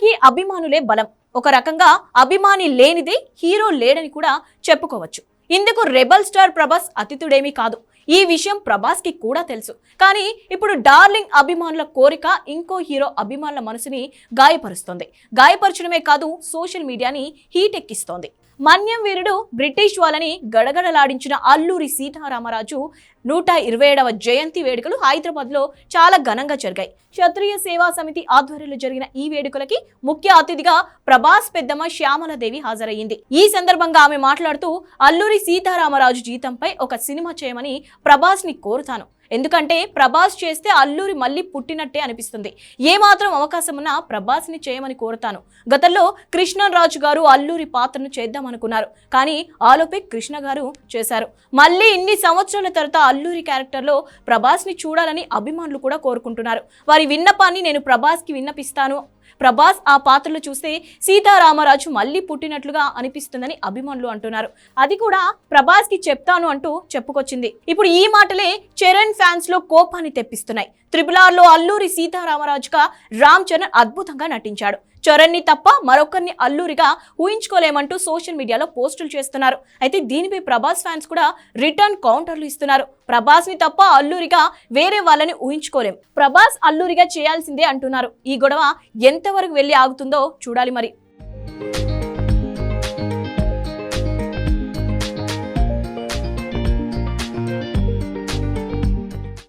సినిమాకి అభిమానులే బలం. ఒక రకంగా అభిమాని లేనిదే హీరో లేడని కూడా చెప్పుకోవచ్చు. ఇందుకు రెబల్ స్టార్ ప్రభాస్ అతిథుడేమీ కాదు. ఈ విషయం ప్రభాస్కి కూడా తెలుసు. కానీ ఇప్పుడు డార్లింగ్ అభిమానుల కోరిక ఇంకో హీరో అభిమానుల మనసుని గాయపరుస్తోంది. గాయపరచడమే కాదు సోషల్ మీడియాని హీటెక్కిస్తోంది. మన్యం వీరుడు బ్రిటిష్ వాళ్ళని గడగడలాడించిన అల్లూరి సీతారామరాజు నూట ఇరవై ఏడవ జయంతి వేడుకలు హైదరాబాద్లో చాలా ఘనంగా జరిగాయి. క్షత్రియ సేవా సమితి ఆధ్వర్యంలో జరిగిన ఈ వేడుకలకి ముఖ్య అతిథిగా ప్రభాస్ పెద్దమ్మ శ్యామలదేవి హాజరయ్యింది. ఈ సందర్భంగా ఆమె మాట్లాడుతూ అల్లూరి సీతారామరాజు జీతంపై ఒక సినిమా చేయమని ప్రభాస్ని కోరుతాను. ఎందుకంటే ప్రభాస్ చేస్తే అల్లూరి మళ్ళీ పుట్టినట్టే అనిపిస్తుంది. ఏ మాత్రం అవకాశం ఉన్నా ప్రభాస్ని చేయమని కోరుతాను. గతంలో కృష్ణరాజు గారు అల్లూరి పాత్రను చేద్దామనుకున్నారు కానీ ఆలోపే కృష్ణ గారు చేశారు. మళ్ళీ ఇన్ని సంవత్సరాల తర్వాత అల్లూరి క్యారెక్టర్లో ప్రభాస్ని చూడాలని అభిమానులు కూడా కోరుకుంటున్నారు. వారి విన్నపాన్ని నేను ప్రభాస్కి విన్నపిస్తాను ప్రభాస్ ఆ పాత్రలు చూస్తే సీతారామరాజు మళ్ళీ పుట్టినట్లుగా అనిపిస్తుందని అభిమానులు అంటున్నారు. అది కూడా ప్రభాస్కి చెప్తాను అంటూ చెప్పుకొచ్చింది. ఇప్పుడు ఈ మాటలే చరణ్ ఫ్యాన్స్లో కోపాన్ని తెప్పిస్తున్నాయి. త్రిపుల్ ఆర్లో అల్లూరి సీతారామరాజుగా రామ్ చరణ్ అద్భుతంగా నటించాడు. చరణ్ని తప్ప మరొకరిని అల్లూరిగా ఊహించుకోలేమంటూ సోషల్ మీడియాలో పోస్టులు చేస్తున్నారు. అయితే దీనిపై ప్రభాస్ ఫ్యాన్స్ కూడా రిటర్న్ కౌంటర్లు ఇస్తున్నారు. ప్రభాస్ని తప్ప అల్లూరిగా వేరే వాళ్ళని ఊహించుకోలేం. ప్రభాస్ అల్లూరిగా చేయాల్సిందే అంటున్నారు. ఈ గొడవ ఎంత ఎంతవరకు వెళ్ళి ఆగుతుందో చూడాలి మరి.